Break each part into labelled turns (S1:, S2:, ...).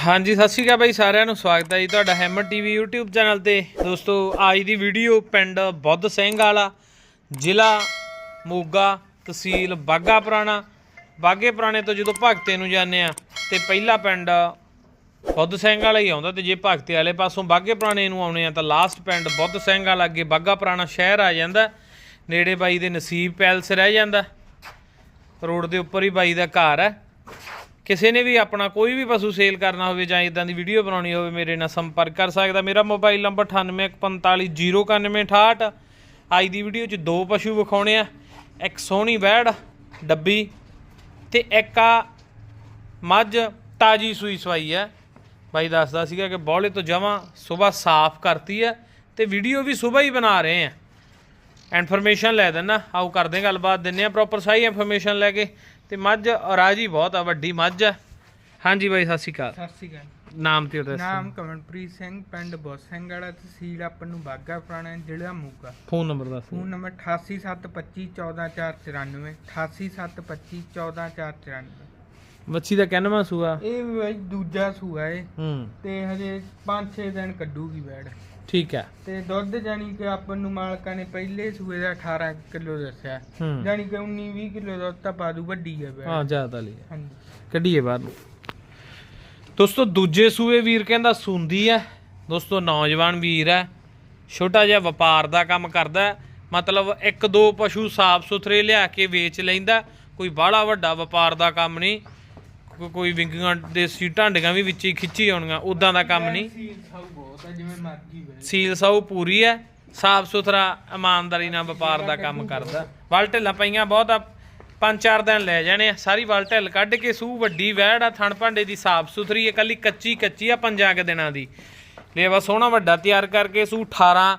S1: ਹਾਂਜੀ, ਸਤਿ ਸ਼੍ਰੀ ਅਕਾਲ ਬਾਈ ਸਾਰਿਆਂ ਨੂੰ, ਸਵਾਗਤ ਹੈ ਜੀ ਤੁਹਾਡਾ ਹੈਮਰ ਟੀਵੀ YouTube ਚੈਨਲ ਤੇ। ਦੋਸਤੋ, ਅੱਜ ਦੀ ਵੀਡੀਓ ਪਿੰਡ ਬੁੱਧ ਸਿੰਘ ਵਾਲਾ, ਜ਼ਿਲ੍ਹਾ ਮੋਗਾ ਤਹਿਸੀਲ ਬਾਗਾ ਪੁਰਾਣਾ। ਬਾਗੇ ਪੁਰਾਣੇ ਤੋਂ ਜਦੋਂ ਭਗਤੇ ਨੂੰ ਜਾਂਦੇ ਆ ਤੇ ਪਹਿਲਾ ਪਿੰਡ ਬੁੱਧ ਸਿੰਘ ਵਾਲਾ ਹੀ ਆਉਂਦਾ ਤੇ ਜੇ ਭਗਤੇ ਵਾਲੇ ਪਾਸੋਂ ਬਾਗੇ ਪੁਰਾਣੇ ਨੂੰ ਆਉਣੇ ਆ ਤਾਂ ਲਾਸਟ ਪਿੰਡ ਬੁੱਧ ਸਿੰਘ ਵਾਲਾ, ਅੱਗੇ ਬਾਗਾ ਪੁਰਾਣਾ ਸ਼ਹਿਰ ਆ ਜਾਂਦਾ। ਨੇੜੇ ਬਾਈ ਦੇ ਨਸੀਬ ਪੈਲਸ ਰਹਿ ਜਾਂਦਾ। ਰੋਡ ਦੇ ਉੱਪਰ ਹੀ ਬਾਈ ਦਾ ਘਰ ਹੈ। ਕਿਸੇ ਨੇ ਵੀ ਆਪਣਾ ਕੋਈ ਵੀ ਪਸ਼ੂ ਸੇਲ ਕਰਨਾ ਹੋਵੇ ਜਾਂ ਇਦਾਂ ਦੀ ਵੀਡੀਓ ਬਣਾਉਣੀ ਹੋਵੇ, ਮੇਰੇ ਨਾਲ ਸੰਪਰਕ ਕਰ ਸਕਦਾ। ਮੇਰਾ ਮੋਬਾਈਲ ਨੰਬਰ 9845099168 ਅੱਜ ਦੀ ਵੀਡੀਓ 'ਚ ਦੋ ਪਸ਼ੂ ਵਿਖਾਉਣੇ ਆ, ਇੱਕ ਸੋਹਣੀ ਵੈੜ, ਡੱਬੀ ਤੇ ਇੱਕ ਆ ਮੱਝ ਤਾਜੀ ਸੂਈ ਸਵਾਈ ਹੈ ਬਾਈ ਦੱਸਦਾ ਸੀਗਾ ਕਿ ਬੌਲੇ ਤੋਂ ਜਮਾਂ ਸਵੇਰ ਸਾਫ਼ ਕਰਤੀ ਹੈ ਤੇ ਵੀਡੀਓ ਵੀ ਸਵੇਰ ਹੀ ਬਣਾ ਰਹੇ ਆ। ਇਨਫੋਰਮੇਸ਼ਨ ਲੈ ਦਿੰਨਾ। ਆਓ ਕਰਦੇ ਗੱਲਬਾਤ। ਦਿੰਨੇ ਆ ਪ੍ਰੋਪਰ ਸਹੀ ਇਨਫੋਰਮੇਸ਼ਨ ਲੈ ਕੇ। ਤੇ ਮੱਝ ਰਾਜੀ ਬਹੁਤ ਆ ਵੱਡੀ ਮੱਝ ਆ। ਹਾਂਜੀ ਬਾਈ ਸਤਿ ਸ਼੍ਰੀ ਅਕਾਲ।
S2: ਸਤਿ ਸ਼੍ਰੀ ਅਕਾਲ।
S1: ਨਾਮ ਤੇ ਐਡਰੈਸ
S2: ਨਾਮ ਕਮਲਪ੍ਰੀਤ ਸਿੰਘ ਪਿੰਡ ਬੋਸਿੰਗੜਾ ਤਹਿਸੀਲ ਆਪਾਂ ਨੂੰ ਬਾਗਾ ਪੁਰਾਣਾ ਜ਼ਿਲ੍ਹਾ ਮੋਗਾ।
S1: ਫੋਨ ਨੰਬਰ ਦੱਸ
S2: ਫੋਨ ਨੰਬਰ 8872514494 8872514494
S1: ਮੱਛੀ ਦਾ ਕਹਿਣਾ ਸੂਆ?
S2: ਇਹ ਵੀ ਦੂਜਾ ਸੂਆ ਏ।
S1: ਹੂੰ।
S2: ਤੇ ਹਜੇ 5-6 ਦਿਨ ਕੱਢੂਗੀ ਬੈੜ।
S1: ਠੀਕ ਹੈ।
S2: ਤੇ ਦੁੱਧ ਜਾਨੀ ਕਿ ਆਪਾਂ ਨੂੰ ਮਾਲਕਾਂ ਨੇ ਪਹਿਲੇ ਸੂਏ ਦਾ 18 ਕਿਲੋ ਦੱਸਿਆ।
S1: ਹੂੰ।
S2: ਜਾਨੀ ਕਿ 19-20 ਕਿਲੋ ਦੁੱਧ ਤਾਂ ਪਾ ਦੂ ਵੱਡੀ ਹੈ
S1: ਹਾਂ ਜ਼ਿਆਦਾ ਲਈ
S2: ਹਾਂਜੀ।
S1: ਕੱਢੀਏ ਬਾਹਰ ਨੂੰ। ਦੋਸਤੋ ਦੂਜੇ ਸੂਏ ਵੀਰ ਕਹਿੰਦਾ ਸੁੰਦੀ ਹੈ। ਦੋਸਤੋ ਨੌਜਵਾਨ ਵੀਰ ਹੈ। ਛੋਟਾ ਜਿਹਾ ਵਪਾਰ ਦਾ ਕੰਮ ਕਰਦਾ ਹੈ। ਮਤਲਬ ਇੱਕ ਦੋ ਪਸ਼ੂ ਸਾਫ਼ ਸੁਥਰੇ ਲਿਆ ਕੇ ਵੇਚ ਲੈਂਦਾ ਕੋਈ ਬਾਹਲਾ ਵੱਡਾ ਵਪਾਰ ਦਾ ਕੰਮ ਨਹੀਂ। ਕੋ- ਕੋਈ ਵਿੰਗੀਆਂ ਦੇ ਸੀ ਢਾਂਡੀਆਂ ਵੀ ਵਿੱਚ ਹੀ ਖਿੱਚੀ ਆਉਣੀਆਂ ਉਦਾਂ ਦਾ ਕੰਮ ਨਹੀਂ।
S2: ਸੀਲ ਬਹੁਤ ਜਿਵੇਂ ਮਰਜ਼ੀ ਬੈੜ
S1: ਸੀਲ ਸਾਊ ਪੂਰੀ ਹੈ ਸਾਫ਼ ਸੁਥਰਾ, ਇਮਾਨਦਾਰੀ ਨਾਲ ਵਪਾਰ ਦਾ ਕੰਮ ਕਰਦਾ। ਵਲ ਢਿੱਲਾਂ ਪਈਆਂ ਬਹੁਤ ਆ ਪੰਜ ਚਾਰ ਦਿਨ ਲੈ ਜਾਣੇ ਆ, ਸਾਰੀ ਵਲ ਢਿੱਲ ਕੱਢ ਕੇ ਸੂ ਵੱਡੀ ਵਹਿੜ ਆ, ਥਣ ਭਾਂਡੇ ਦੀ ਸਾਫ਼ ਸੁਥਰੀ ਹੈ ਕੱਲੀ ਕੱਚੀ ਕੱਚੀ ਆ ਪੰਜਾਂ ਕੁ ਦਿਨਾਂ ਦੀ। ਲੇਵਾ ਸੋਹਣਾ ਵੱਡਾ ਤਿਆਰ ਕਰਕੇ ਸੂ 18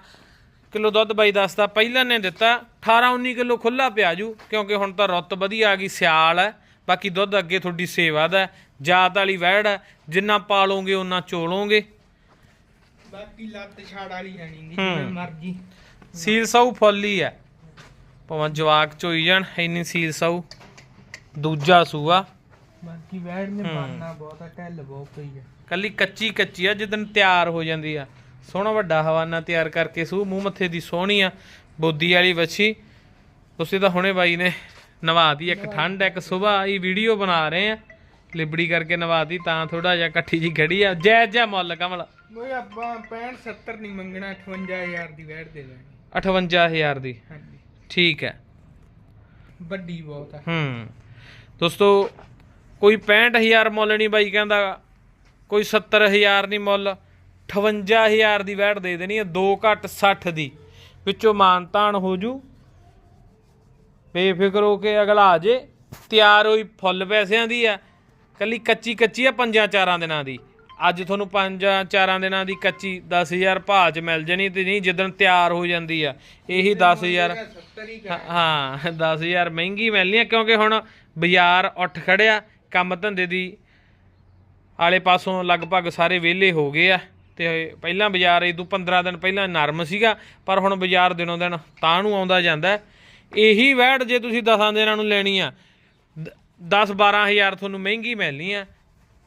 S1: ਕਿਲੋ ਦੁੱਧ ਬਾਈ ਦੱਸਦਾ ਪਹਿਲਾਂ ਨੇ ਦਿੱਤਾ 18 19 ਕਿਲੋ ਖੁੱਲਾ ਪਿਆ ਜੂ, ਕਿਉਂਕਿ ਹੁਣ ਤਾਂ ਰੁੱਤ ਵਧੀਆ ਆ ਗਈ, ਸਿਆਲ ਹੈ ਬਾਕੀ ਦੁੱਧ ਅੱਗੇ ਤੁਹਾਡੀ ਸੇਵਾ ਦਾ ਜਾਤ ਵਾਲੀ ਵਹਿੜ ਹੈ ਜਿੰਨਾ ਪਾਲੋਗੇ ਉਹਨਾਂ ਚੋਲੋਗੇ।
S2: ਬਾਕੀ ਲੱਤ ਛਾੜ ਵਾਲੀ
S1: ਹੂੰ।
S2: ਜਿਵੇਂ ਮਰਜ਼ੀ।
S1: ਸੀਲ ਸਾਊ ਫੁੱਲ ਹੀ ਹੈ ਭਾਵੇਂ ਜਵਾਕ ਚੋਈ ਜਾਣ ਇੰਨੀ ਸੀਲ ਸਾਊ। ਦੂਜਾ ਸੂਆ।
S2: ਬਾਕੀ ਵੈੜ ਨੇ
S1: ਹੂੰ।
S2: ਬਾਨਾ ਬਹੁਤ ਆ ਢਿੱਲ ਬਹੁਤ ਪਈ ਆ।
S1: ਕੱਲੀ ਕੱਚੀ ਕੱਚੀ ਆ ਜਿੱਦਨ ਤਿਆਰ ਹੋ ਜਾਂਦੀ ਆ। ਸੋਹਣਾ ਵੱਡਾ ਹਵਾਨਾ ਤਿਆਰ ਕਰਕੇ ਸੂ ਮੂੰਹ ਮੱਥੇ ਦੀ ਸੋਹਣੀ ਆ ਬੋਦੀ ਵਾਲੀ ਵੱਛੀ। ਤੁਸੀਂ ਤਾਂ ਹੁਣੇ ਬਾਈ ਨੇ ਨਵਾਤੀ ਇੱਕ ਠੰਡ ਇੱਕ ਸਵੇਰ ਇਹ ਵੀਡੀਓ ਬਣਾ ਰਹੇ ਆ। ਲਿਬੜੀ ਕਰਕੇ ਨਵਾਤੀ ਤਾਂ ਥੋੜਾ ਜਿਹਾ ਇਕੱਠੀ ਜੀ ਖੜੀ ਆ। ਜੈ ਜੈ ਮੁੱਲ ਕਮਲ।
S2: ਕੋਈ ਆਪਾਂ 65 70 ਨਹੀਂ ਮੰਗਣਾ 58000 ਦੀ ਵੈੜ ਦੇ ਦਾਂਗੇ
S1: 58000 ਦੀ।
S2: ਹਾਂਜੀ।
S1: ਠੀਕ ਹੈ।
S2: ਵੱਡੀ ਬਹੁਤ ਆ।
S1: ਹੂੰ। ਦੋਸਤੋ ਕੋਈ 65000 ਮੁੱਲ ਨਹੀਂ ਬਾਈ ਕਹਿੰਦਾ। ਕੋਈ 70000 ਨਹੀਂ ਮੁੱਲ। 58000 ਦੀ ਵੈਟ ਦੇ ਦੇਣੀ ਹੈ 2 ਘੱਟ 60 ਦੀ। ਵਿੱਚੋਂ ਮਾਨਤਾਨ ਹੋ ਜੂ। ਬੇਫਿਕਰ ਹੋ ਕੇ ਅਗਲਾ ਆ ਜੇ। ਤਿਆਰ ਹੋਈ ਫੁੱਲ ਪੈਸਿਆਂ ਦੀ ਆ। ਕੱਲੀ ਕੱਚੀ ਕੱਚੀ ਆ ਪੰਜਾਂ ਚਾਰਾਂ ਦਿਨਾਂ ਦੀ। ਅੱਜ ਤੁਹਾਨੂੰ ਪੰਜਾਂ ਚਾਰਾਂ ਦਿਨਾਂ ਦੀ ਕੱਚੀ 10000 ਭਾਅ ਚ ਮਿਲ ਜਣੀ ਤੇ ਨਹੀਂ ਜਿੱਦਣ ਤਿਆਰ ਹੋ ਜਾਂਦੀ ਆ। ਇਹੀ 10000
S2: 70 ਹੀ
S1: ਹਾਂ- ਹਾਂ 10000 ਮਹਿੰਗੀ ਮਿਲਣੀ ਆ ਕਿਉਂਕਿ ਹੁਣ ਬਾਜ਼ਾਰ ਉੱਠ ਖੜਿਆ ਕੰਮ ਧੰਦੇ ਦੀ ਆਲੇ ਪਾਸੋਂ ਲਗਭਗ ਸਾਰੇ ਵਿਹਲੇ ਹੋ ਗਏ ਆ। ਤੇ ਪਹਿਲਾਂ ਬਾਜ਼ਾਰ ਇਹ ਤੋਂ 15 ਦਿਨ ਪਹਿਲਾਂ ਨਰਮ ਸੀਗਾ ਪਰ ਹੁਣ ਬਾਜ਼ਾਰ ਦਿਨੋਂ ਦਿਨ ਤਾਂ ਨੂੰ ਆਉਂਦਾ ਜਾਂਦਾ। ਇਹੀ ਵੈਟ ਜੇ ਤੁਸੀਂ 10 ਦਿਨਾਂ ਨੂੰ ਲੈਣੀ ਆ। 10 12000 ਤੁਹਾਨੂੰ ਮਹਿੰਗੀ ਮਿਲਣੀ ਆ।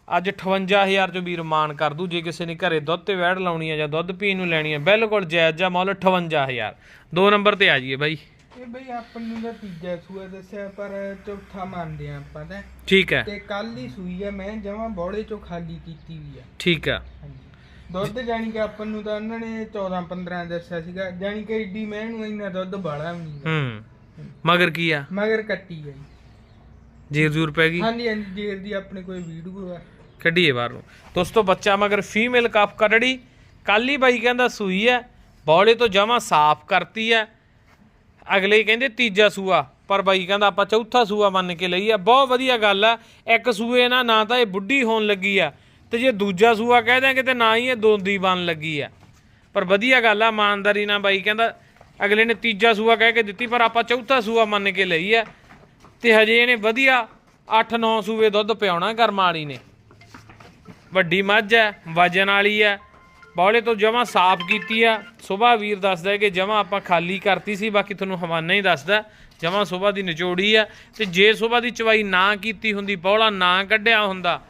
S1: ਅੱਜ 58000 ਚ ਵੀਰ ਮਾਨ ਕਰ ਦੂ ਜੇ ਕਿਸੇ ਨੇ ਘਰੇ ਦੁੱਧ ਤੇ ਵੈੜ ਲਾਉਣੀ ਆ ਜਾਂ ਦੁੱਧ ਪੀਣ ਨੂੰ ਲੈਣੀ ਆ ਬਿਲਕੁਲ ਜਾਇਜ਼ ਜਾਂ ਮੁੱਲ 58000 ਦੋ ਨੰਬਰ ਤੇ ਆ ਜਾਈਏ ਬਾਈ।
S2: ਇਹ ਬਈ ਆਪਾਂ ਨੂੰ ਤਾਂ ਤੀਜਾ ਸੂਆ ਦੱਸਿਆ ਪਰ ਚੌਥਾ ਮੰਨਦੇ ਆ ਆਪਾਂ ਤਾਂ।
S1: ਠੀਕ ਹੈ
S2: ਤੇ ਕੱਲ ਹੀ ਸੂਈ ਆ ਮੈਂ ਜਮਾਂ ਬੋੜੇ ਚੋਂ ਖਾਲੀ ਕੀਤੀ ਵੀ ਆ।
S1: ਠੀਕ ਆ।
S2: ਦੁੱਧ ਜਾਣੀ ਕਿ ਆਪਾਂ ਨੂੰ ਤਾਂ ਉਹਨਾਂ ਨੇ 14 15 ਦੱਸਿਆ ਸੀਗਾ ਜਾਣੀ ਕਿ ਏਡੀ ਮੈਂ ਨੂੰ ਇੰਨਾ ਦੁੱਧ ਬਾਲਾ ਵੀ ਨਹੀਂ
S1: ਹੂੰ। ਮਗਰ ਕੀ ਆ?
S2: ਮਗਰ ਕੱਟੀ ਗਈ
S1: ਜੀਰ ਜੂਰ ਪੈ ਗਈ?
S2: ਹਾਂਜੀ ਹਾਂਜੀ ਜੇਰ ਦੀ ਆਪਣੇ ਕੋਈ ਵੀਡੀਓ ਆ।
S1: ਕੱਢੀਏ ਬਾਹਰ ਨੂੰ। ਦੋਸਤੋ ਬੱਚਾ ਮਗਰ ਫੀਮੇਲ ਕਫ ਕੱਢੜੀ। ਕੱਲ ਹੀ ਬਾਈ ਕਹਿੰਦਾ ਸੂਈ ਐ ਬੌਲੇ ਤੋਂ ਜਮਾ ਸਾਫ਼ ਕਰਤੀ ਐ। ਅਗਲੇ ਹੀ ਕਹਿੰਦੇ ਤੀਜਾ ਸੂਆ ਪਰ ਬਾਈ ਕਹਿੰਦਾ ਆਪਾਂ ਚੌਥਾ ਸੂਆ ਮੰਨ ਕੇ ਲਈ ਆ ਬਹੁਤ ਵਧੀਆ ਗੱਲ ਆ ਇੱਕ ਸੂਏ ਨਾ ਨਾ ਤਾਂ ਇਹ ਬੁੱਢੀ ਹੋਣ ਲੱਗੀ ਆ ਤੇ ਜੇ ਦੂਜਾ ਸੂਆ ਕਹਿ ਦਿਆਂਗੇ ਤੇ ਨਾ ਹੀ ਇਹ ਦੋਂਦੀ ਬਣ ਲੱਗੀ ਆ ਪਰ ਵਧੀਆ ਗੱਲ ਆ ਇਮਾਨਦਾਰੀ ਨਾਲ ਬਾਈ ਕਹਿੰਦਾ ਅਗਲੇ ਨੇ ਤੀਜਾ ਸੂਆ ਕਹਿ ਕੇ ਦਿੱਤੀ ਪਰ ਆਪਾਂ ਚੌਥਾ ਸੂਆ ਮੰਨ ਕੇ ਲਈ ਆ ਤੇ ਹਜੇ ਇਹਨੇ ਵਧੀਆ 8-9 ਸੂਏ ਦੁੱਧ ਪਿਆਉਣਾ ਕਰਮ ਵਾਲੀ ਨੇ। ਵੱਡੀ ਮੱਝ ਹੈ ਵਜਨ ਵਾਲੀ ਹੈ। ਬੌਲੇ ਤੋਂ ਜਮਾ ਸਾਫ਼ ਕੀਤੀ ਆ। ਸੁਬਾ ਵੀਰ ਦੱਸਦਾ ਕਿ ਜਮਾ ਆਪਾਂ ਖਾਲੀ ਕਰਤੀ ਸੀ, ਬਾਕੀ ਤੁਹਾਨੂੰ ਹਵਾਨਾ ਹੀ ਦੱਸਦਾ। ਜਮਾ ਸੁਬਾ ਦੀ ਨਿਚੋੜੀ ਆ ਤੇ ਜੇ ਸੁਬਾ ਦੀ ਚਵਾਈ ਨਾ ਕੀਤੀ ਹੁੰਦੀ, ਬੌਲਾ ਨਾ ਕੱਢਿਆ ਹੁੰਦਾ,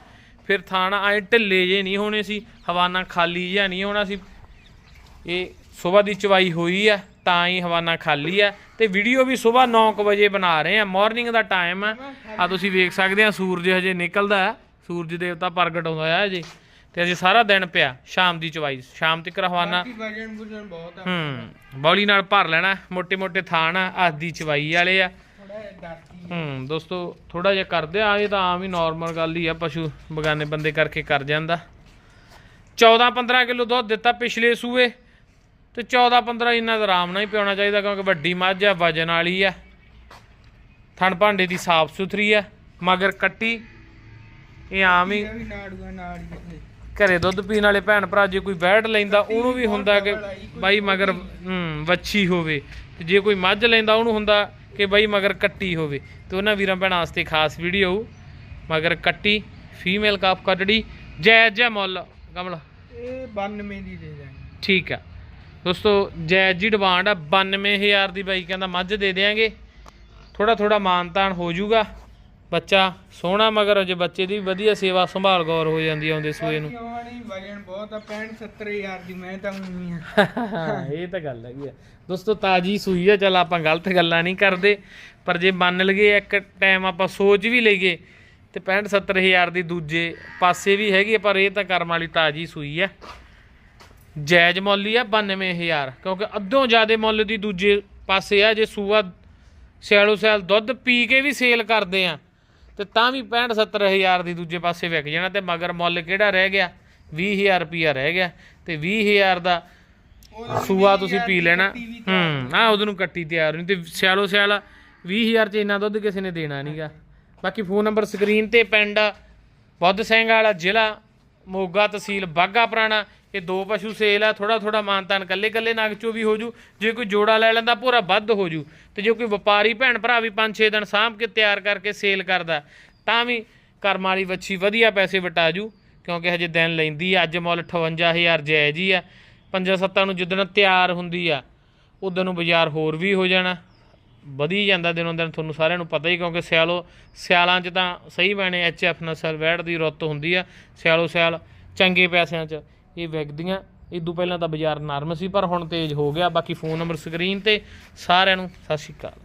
S1: ਫਿਰ ਥਾਣਾ ਆਏ ਢਿੱਲੇ ਜੇ ਨਹੀਂ ਹੋਣੇ ਸੀ, ਹਵਾਨਾ ਖਾਲੀ ਜਿਹਾ ਨਹੀਂ ਹੋਣਾ ਸੀ। ਇਹ ਸਵੇਰ ਦੀ ਚਵਾਈ ਹੋਈ ਆ ਤਾਂ ਹੀ ਹਵਾਨਾ ਖਾਲੀ ਆ। ਤੇ ਵੀਡੀਓ ਵੀ ਸਵੇਰ 9:00 ਵਜੇ ਬਣਾ ਰਹੇ ਆ। ਮਾਰਨਿੰਗ ਦਾ ਟਾਈਮ ਆ। ਆ ਤੁਸੀਂ ਵੇਖ ਸਕਦੇ ਆ ਸੂਰਜ ਹਜੇ ਨਿਕਲਦਾ ਸੂਰਜ ਦੇਵਤਾ ਪ੍ਰਗਟ ਹੁੰਦਾ ਆ ਜੀ ਤੇ ਅਜੇ ਸਾਰਾ ਦਿਨ ਪਿਆ ਸ਼ਾਮ ਦੀ ਚਵਾਈ। ਸ਼ਾਮ ਤੱਕ ਹਵਾਨਾ
S2: ਵਜਨ
S1: ਹੂੰ ਬੌਲੀ ਨਾਲ ਭਰ ਲੈਣਾ। ਮੋਟੇ ਮੋਟੇ ਥਾਣ ਆ ਹੱਥ ਦੀ ਚਵਾਈ ਵਾਲੇ ਆ। ਹੂੰ ਦੋਸਤੋ ਥੋੜਾ ਜਿਹਾ ਕਰਦੇ ਆ ਇਹ ਤਾਂ ਆਮ ਹੀ ਨਾਰਮਲ ਗੱਲ ਹੀ ਆ। ਪਸ਼ੂ ਬਗਾਨੇ ਬੰਦੇ ਕਰਕੇ ਕਰ ਜਾਂਦਾ। 14 15 ਕਿਲੋ ਦੁੱਧ ਦਿੱਤਾ ਪਿਛਲੇ ਸੂਏ। ਤੇ 14 15 ਇੰਨਾ ਤਾਂ ਆਰਾਮ ਨਾਲ ਹੀ ਪਿਆਉਣਾ ਚਾਹੀਦਾ ਕਿਉਂਕਿ ਵੱਡੀ ਮੱਝ ਆ ਵਜਨ ਵਾਲੀ ਆ ਥਣ ਭਾਂਡੇ ਦੀ ਸਾਫ਼ ਸੁਥਰੀ ਆ ਮਗਰ ਕੱਟੀ। ਇਹ ਆਮ ਹੀ ਘਰੇ ਦੁੱਧ ਪੀਣ ਵਾਲੇ ਭੈਣ ਭਰਾ ਜੇ ਕੋਈ ਬੈਠ ਲੈਂਦਾ ਉਹਨੂੰ ਵੀ ਹੁੰਦਾ ਕਿ ਬਾਈ ਮਗਰ ਵੱਛੀ ਹੋਵੇ। ਤੇ ਜੇ ਕੋਈ ਮੱਝ ਲੈਂਦਾ ਉਹਨੂੰ ਹੁੰਦਾ ਕਿ ਬਾਈ ਮਗਰ ਕੱਟੀ ਹੋਵੇ। ਤੇ ਉਹਨਾਂ ਵੀਰਾਂ ਭੈਣਾਂ ਵਾਸਤੇ ਖਾਸ ਵੀਡੀਓ ਮਗਰ ਕੱਟੀ ਫੀਮੇਲ ਕਾਫ ਕੱਟੜੀ ਜਾਇਜ਼ ਜਿਹਾ ਮੁੱਲ ਕਮਲ।
S2: ਇਹ 92 ਦੀ ਦੇ ਦਾਂਗੇ
S1: ਠੀਕ ਆ ਦੋਸਤੋ ਜਾਇਜ਼ ਜੀ ਡਿਮਾਂਡ ਆ 92000 ਦੀ ਬਾਈ ਕਹਿੰਦਾ ਮੱਝ ਦੇ ਦੇਾਂਗੇ ਥੋੜਾ ਥੋੜਾ ਮਾਨਤਾਨ ਹੋ ਜਾਊਗਾ। ਬੱਚਾ ਸੋਹਣਾ ਮਗਰ ਅਜੇ ਬੱਚੇ ਦੀ ਵਧੀਆ ਸੇਵਾ ਸੰਭਾਲ ਗੌਰ ਹੋ ਜਾਂਦੀ ਆਉਂਦੇ ਸੂਏ ਨੂੰ।
S2: ਕਿਉਂ ਨਹੀਂ ਵਜਨ ਬਹੁਤ ਆ 65 70000 ਦੀ ਮੈਂ ਤਾਂ ਉਨੀ ਆ।
S1: ਇਹ ਤਾਂ ਗੱਲ ਹੈਗੀ ਆ। ਦੋਸਤੋ ਤਾਜੀ ਸੂਈ ਆ ਚਲ ਆਪਾਂ ਗਲਤ ਗੱਲਾਂ ਨਹੀਂ ਕਰਦੇ। ਪਰ ਜੇ ਮੰਨ ਲਈਏ ਇੱਕ ਟਾਈਮ ਆਪਾਂ ਸੋਚ ਵੀ ਲਈਏ ਤੇ 65 70000 ਦੀ ਦੂਜੇ ਪਾਸੇ ਵੀ ਹੈਗੀ ਪਰ ਇਹ ਤਾਂ ਕਰਮ ਵਾਲੀ ਤਾਜੀ ਸੂਈ ਆ। ਜਾਇਜ਼ ਮੁੱਲ ਹੀ ਆ 92000 ਕਿਉਂਕਿ ਅੱਧੋਂ ਜ਼ਿਆਦੇ ਮੁੱਲ ਦੀ ਦੂਜੇ ਪਾਸੇ ਆ ਜੇ ਸੂਆ ਸਿਆਲੋ ਸਿਆਲ ਦੁੱਧ ਪੀ ਕੇ ਵੀ ਸੇਲ ਕਰਦੇ ਆ ਤੇ ਤਾਂ ਵੀ 65 70000 ਦੀ ਦੂਜੇ ਪਾਸੇ ਵਿਕ ਜਾਣਾ ਤੇ ਮਗਰ ਮੁੱਲ ਕਿਹੜਾ ਰਹਿ ਗਿਆ? 20000 ਰੁਪਿਆ ਰਹਿ ਗਿਆ ਤੇ 20000 ਦਾ ਸੂਆ ਤੁਸੀਂ ਪੀ ਲੈਣਾ। ਹੂੰ ਆ ਉਹਦੇ ਨੂੰ ਕੱਟੀ ਤਿਆਰ ਨਹੀਂ ਤੇ ਸਿਆਲੋ ਸਿਆਲ 20000 ਚ ਇੰਨਾ ਦੁੱਧ ਕਿਸੇ ਨੇ ਦੇਣਾ ਨਹੀਂਗਾ ਬਾਕੀ ਫੋਨ ਨੰਬਰ ਸਕਰੀਨ ਤੇ ਪਿੰਡ ਬੁੱਧ ਸਿੰਘ ਵਾਲਾ ਜ਼ਿਲ੍ਹਾ ਮੋਗਾ ਤਹਿਸੀਲ ਬਾਗਾ ਪੁਰਾਣਾ ਇਹ ਦੋ ਪਸ਼ੂ ਸੇਲ ਆ ਥੋੜਾ ਥੋੜਾ ਮਾਨਤਾਨ ਕੱਲੇ ਕੱਲੇ ਨਗ ਚੋਂ ਵੀ ਹੋ ਜੂ। ਜੇ ਕੋਈ ਜੋੜਾ ਲੈ ਲੈਂਦਾ, ਪੂਰਾ ਵੱਧ ਹੋ ਜੂ। ਤੇ ਜੇ ਕੋਈ ਵਪਾਰੀ ਭੈਣ ਭਰਾ ਵੀ 5-6 ਦਿਨ ਸਾਂਭ ਕੇ ਤਿਆਰ ਕਰਕੇ ਸੇਲ ਕਰਦਾ, ਤਾਂ ਵੀ ਕਰਮ ਵਾਲੀ ਵੱਛੀ ਵਧੀਆ ਪੈਸੇ ਵਟਾ ਜੂ, ਕਿਉਂਕਿ ਹਜੇ ਦਿਨ ਲੈਂਦੀ ਆ। ਅੱਜ ਮੁੱਲ 58000 ਜਾਇਜ਼ ਹੀ ਆ। ਪੰਜਾਂ ਸੱਤਾਂ ਨੂੰ ਜਿੱਦਣ ਤਿਆਰ ਹੁੰਦੀ ਆ ਉਦੋਂ ਨੂੰ ਬਾਜ਼ਾਰ ਹੋਰ ਵੀ ਹੋ ਜਾਣਾ। ਵਧੀ ਜਾਂਦਾ ਦਿਨੋਂ ਦਿਨ, ਤੁਹਾਨੂੰ ਸਾਰਿਆਂ ਨੂੰ ਪਤਾ ਹੀ, ਕਿਉਂਕਿ ਸਿਆਲੋ ਸਿਆਲਾਂ 'ਚ ਤਾਂ ਸਹੀ ਬਣੇ ਐਫ ਨਸਲ ਵੈੜ ਦੀ ਰੁੱਤ ਹੁੰਦੀ ਆ। ਸਿਆਲੋ ਸਿਆਲ, ਚੰਗੇ ਪੈਸਿਆਂ 'ਚ। ਇਹ ਵਿਕਦੀਆਂ ਇਦੋਂ ਪਹਿਲਾਂ ਤਾਂ ਬਾਜ਼ਾਰ ਨਰਮ ਸੀ, ਪਰ ਹੁਣ ਤੇਜ਼ ਹੋ ਗਿਆ। ਬਾਕੀ ਫੋਨ ਨੰਬਰ ਸਕਰੀਨ ਤੇ ਸਾਰਿਆਂ ਨੂੰ ਸਤਿ ਸ਼੍ਰੀ ਅਕਾਲ।